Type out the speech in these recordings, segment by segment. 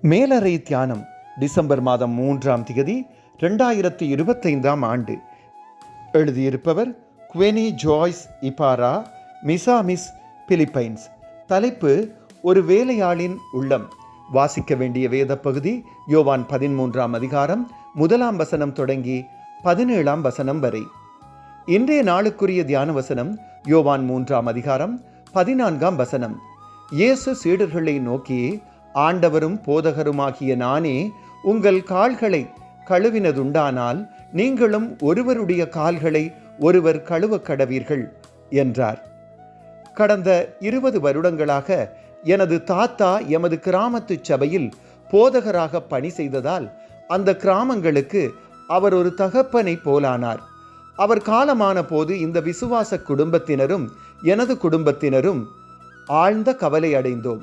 மேலறை தியானம் டிசம்பர் மாதம் மூன்றாம் திகதி ரெண்டாயிரத்தி இருபத்தைந்தாம் ஆண்டு. எழுதியிருப்பவர் Queenie Joyce Ibarra Misamis Philippines. தலைப்பு ஒரு வேலையாளின் உள்ளம். வாசிக்க வேண்டிய வேத பகுதி யோவான் பதிமூன்றாம் அதிகாரம் முதலாம் வசனம் தொடங்கி பதினேழாம் வசனம் வரை. இன்றைய நாளுக்குரிய தியான வசனம் யோவான் மூன்றாம் அதிகாரம் பதினான்காம் வசனம். இயேசு சீடர்களை நோக்கி ஆண்டவரும் போதகருமாகிய நானே உங்கள் கால்களை கழுவினதுண்டானால் நீங்களும் ஒருவருடைய கால்களை ஒருவர் கழுவ கடவீர்கள் என்றார். கடந்த இருபது வருடங்களாக எனது தாத்தா எமது கிராமத்து சபையில் போதகராக பணி செய்ததால் அந்த கிராமங்களுக்கு அவர் ஒரு தகப்பனை போலானார். அவர் காலமான போது இந்த விசுவாச குடும்பத்தினரும் எனது குடும்பத்தினரும் ஆழ்ந்த கவலை அடைந்தோம்.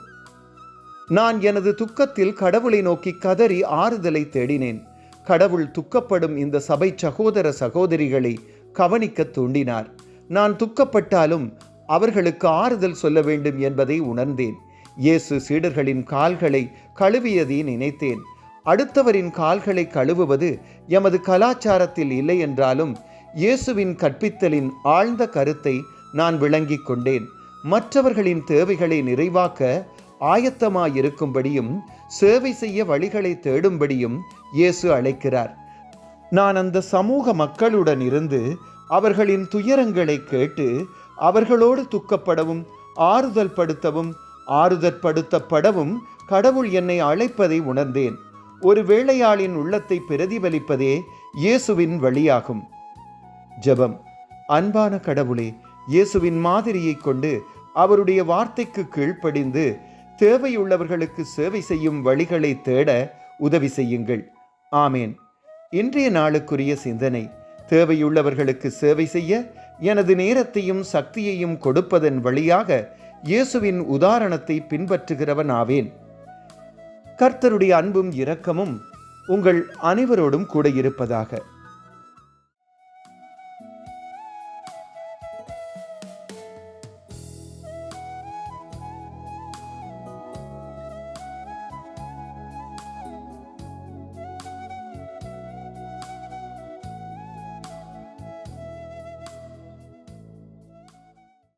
நான் எனது துக்கத்தில் கடவுளை நோக்கி கதறி ஆறுதலை தேடினேன். கடவுள் துக்கப்படும் இந்த சபை சகோதர சகோதரிகளை கவனிக்க தூண்டினார். நான் துக்கப்பட்டாலும் அவர்களுக்கு ஆறுதல் சொல்ல வேண்டும் என்பதை உணர்ந்தேன். இயேசு சீடர்களின் கால்களை கழுவியதை நினைத்தேன். அடுத்தவரின் கால்களை கழுவுவது எமது கலாச்சாரத்தில் இல்லை என்றாலும் இயேசுவின் கற்பித்தலின் ஆழ்ந்த கருத்தை நான் விளங்கிக் கொண்டேன். மற்றவர்களின் தேவைகளை நிறைவாக்க ஆயத்தமாயிருக்கும்படியும் சேவை செய்ய வழிகளை தேடும்படியும் இயேசு அழைக்கிறார். நான் அந்த சமூக மக்களுடன் இருந்து அவர்களின் துயரங்களை கேட்டு அவர்களோடு துக்கப்படவும் ஆறுதல் படுத்தவும் ஆறுதற்படுத்தப்படவும் கடவுள் என்னை அழைப்பதை உணர்ந்தேன். ஒரு வேளையாளின் உள்ளத்தை பிரதிபலிப்பதே இயேசுவின் வழியாகும். ஜெபம். அன்பான கடவுளே இயேசுவின் மாதிரியைக் கொண்டு அவருடைய வார்த்தைக்கு கீழ்ப்படிந்து தேவையுள்ளவர்களுக்கு சேவை செய்யும் வழிகளை தேட உதவி செய்யுங்கள். ஆமேன். இன்றைய நாளுக்குரிய சிந்தனை தேவையுள்ளவர்களுக்கு சேவை செய்ய எனது நேரத்தையும் சக்தியையும் கொடுப்பதன் வழியாக இயேசுவின் உதாரணத்தை பின்பற்றுகிறவன் ஆவேன். கர்த்தருடைய அன்பும் இரக்கமும் உங்கள் அனைவரோடும் கூட இருப்பதாக.